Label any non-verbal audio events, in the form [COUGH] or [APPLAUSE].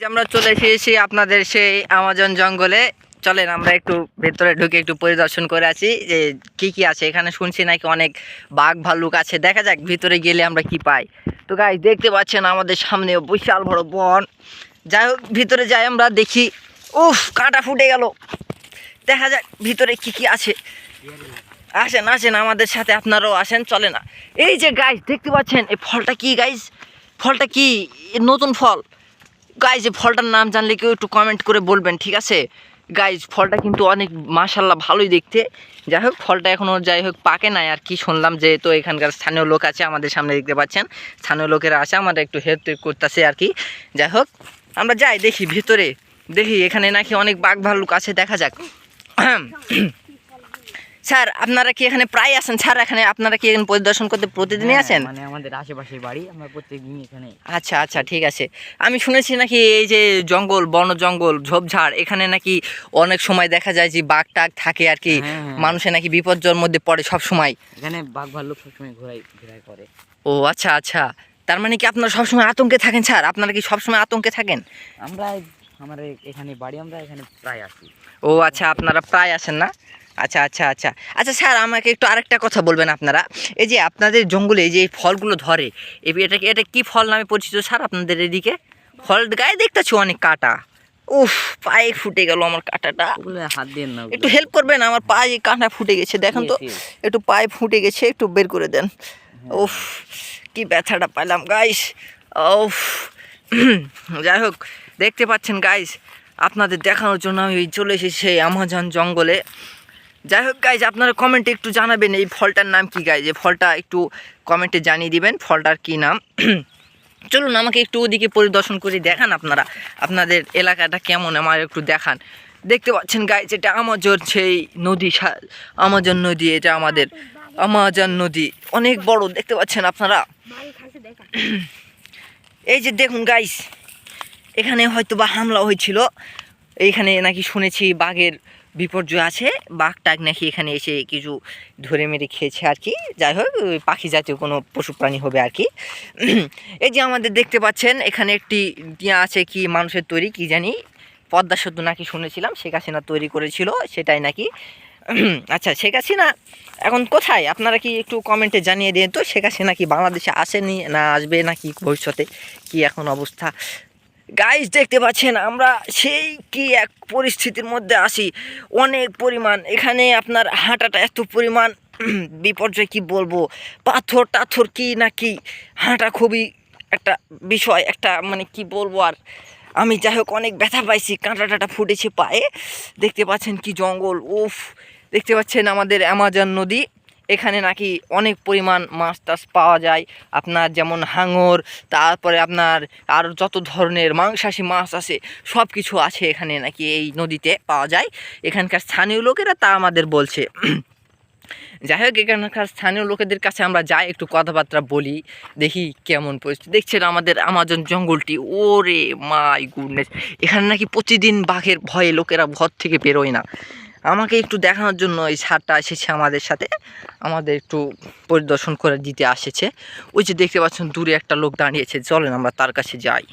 আমরা চলে এসেছি আপনাদের সেই আমাজন জঙ্গলে। চলেন, আমরা একটু ভেতরে ঢুকে একটু পরিদর্শন করে আছি যে কি কি আছে। এখানে শুনছি নাকি অনেক বাঘ ভাল্লুক আছে। দেখা যাক ভিতরে গেলে আমরা কি পাই। তো গাই দেখতে পাচ্ছেন আমাদের সামনে বিশাল বড় বন। যাই হোক, ভিতরে যাই আমরা, দেখি। উফ, কাঁটা ফুটে গেল। দেখা যাক ভিতরে কি কি আছে। আসেন আসেন, আমাদের সাথে আপনারাও আসেন চলে না। এই যে গাইস দেখতে পাচ্ছেন, এই ফলটা কি গাইস ফলটা কি? নতুন ফল। গাইজ এই ফলটার নাম জানলে কেউ একটু কমেন্ট করে বলবেন, ঠিক আছে? গাইজ ফলটা কিন্তু অনেক মাশাল্লাহ ভালোই দেখতে। যাই হোক, ফলটা এখনও যাই হোক, পাকে নাই। আর কি শুনলাম যে তো এখানকার স্থানীয় লোক আছে আমাদের সামনে দেখতে পাচ্ছেন। স্থানীয় লোকেরা আছে, আমাদের একটু হেল্প করতেছে আর কি। যাই হোক, আমরা যাই দেখি ভিতরে। দেখি, এখানে নাকি অনেক বাঘ ভাল্লুক আছে, দেখা যাক। [CLEARS THROAT] স্যার আপনারা কি এখানে প্রায় আসেন স্যার এখানে আপনারা কি এখানে পরিদর্শন করতে প্রতিদিনই হ্যাঁ, আসেন মানে আমাদের আশেপাশে বাড়ি আমরা প্রত্যেকদিন এখানে। আচ্ছা আচ্ছা ঠিক আছে। আমি শুনেছি নাকি এই যে জঙ্গল বন জঙ্গল ঝোপঝাড় এখানে নাকি অনেক সময় দেখা যায় যে বাঘ টাঘ থাকে আর কি। হ্যাঁ, হ্যাঁ। নাকি বিপর্যয়ের মধ্যে পড়ে সব সময় এখানে বাঘ ভাল্লুক সবসময় ঘোরাই ঘোরাই করে। ও আচ্ছা আচ্ছা। তার মানে কি আপনারা সবসময় আতঙ্কে থাকেন স্যার? আপনারা কি সবসময় আতঙ্কে থাকেন? আমরা আমার এখানে বাড়ি আমরা এখানে প্রায় আসি ও আচ্ছা আপনারা প্রায় আসেন না? আচ্ছা আচ্ছা আচ্ছা। আচ্ছা স্যার আমাকে একটু আরেকটা কথা বলবেন আপনারা। এই যে আপনাদের জঙ্গলে যে ফলগুলো ধরে এটা কি- এটা কি ফল নামে পরিচিত স্যার আপনাদের এদিকে? ফল গায়ে দেখতেছি অনেক কাটা। উফ পায়ে ফুটে গেল আমার কাঁটাটা। হাত দিয়ে না একটু হেল্প করবেন আমার পায়ে কাঁটা ফুটে গেছে দেখেন তো. একটু পায়ে ফুটে গেছে একটু বের করে দেন। উফ কি ব্যথাটা পাইলাম গাইস উফ [CLEARS THROAT] যাই হোক দেখতে পাচ্ছেন গাইস আপনাদের দেখানোর জন্য আমি চলে এসেছি সেই আমাজন জঙ্গলে। যাই হোক গাইজ আপনারা কমেন্টে একটু জানাবেন এই ফলটার নাম কি গাইজ এই ফলটা একটু কমেন্টে জানিয়ে দিবেন, ফলটার কি নাম? [CLEARS THROAT] চলুন, আমাকে একটু ওদিকে পরিদর্শন করে দেখান আপনারা, আপনাদের এলাকাটা কেমন আমার একটু দেখান। দেখতে পাচ্ছেন গাইজ এটা আমাজন সেই নদী আমাজন নদী, এটা আমাদের আমাজন নদী, অনেক বড়, দেখতে পাচ্ছেন আপনারা? [CLEARS THROAT] এই যে দেখুন গাইস এখানে হয়তো বা হামলা হয়েছিল, এইখানে নাকি শুনেছি বাঘের বিপর্যয় আছে, বাঘ টাঘ নাকি এখানে এসে কিছু ধরে মেরে খেয়েছে আর কি। যাই হোক পাখি জাতীয় কোনো পশু প্রাণী হবে আর কি। এই যে আমাদের দেখতে পাচ্ছেন, এখানে একটি ইয়া আছে কি, মানুষের তৈরি, কি জানি, পদ্মা সেতু নাকি শুনেছিলাম, শেখ হাসিনা তৈরি করেছিল, সেটাই নাকি। আচ্ছা শেখ হাসিনা এখন কোথায়? আপনারা কি একটু কমেন্টে জানিয়ে দিন তো, শেখ হাসিনা কি বাংলাদেশে আসেনি না আসবে নাকি ভবিষ্যতে? কি এখন অবস্থা? গাইজ দেখতে পাচ্ছেন, আমরা সেই কি এক পরিস্থিতির মধ্যে আসি অনেক পরিমাণ। এখানে আপনার হাঁটাটা এত পরিমাণ [CLEARS THROAT] বিপর্যয়, কি বলব? পাথর টাথর কি না কি? হাঁটা খুবই একটা বিষয়, একটা মানে কি বলব আর? আমি যাই হোক, অনেক ব্যথা পাইছি, কাঁটা টাটা ফুটেছে পায়ে। দেখতে পাচ্ছেন কি জঙ্গল, উফ! দেখতে পাচ্ছেন আমাদের অ্যামাজন নদী। এখানে নাকি অনেক পরিমাণ মাছ টাছ পাওয়া যায়। আপনার যেমন হাঙর, তারপরে আপনার আর যত ধরনের মাংসাশী মাছ আছে সব কিছু আছে এখানে নাকি এই নদীতে পাওয়া যায়। এখানকার স্থানীয় লোকেরা তা আমাদের বলছে। [CLEARS THROAT] যাই হোক, এখানকার স্থানীয় লোকেদের কাছে আমরা যাই, একটু কথাবার্তা বলি, দেখি কেমন পরিস্থিতি। দেখছেন আমাদের আমাজন জঙ্গলটি? ওরে মাই গুডনেস! এখানে নাকি প্রতিদিন বাঘের ভয়ে লোকেরা ঘর থেকে বেরোয় না। আমাকে একটু দেখানোর জন্য এই সারটা এসেছে আমাদের সাথে। আমাদের একটু পরিদর্শন করে দিতে আসেছে। ওই যে দেখতে পাচ্ছেন, দূরে একটা লোক দাঁড়িয়েছে। চলেন আমরা তার কাছে যাই।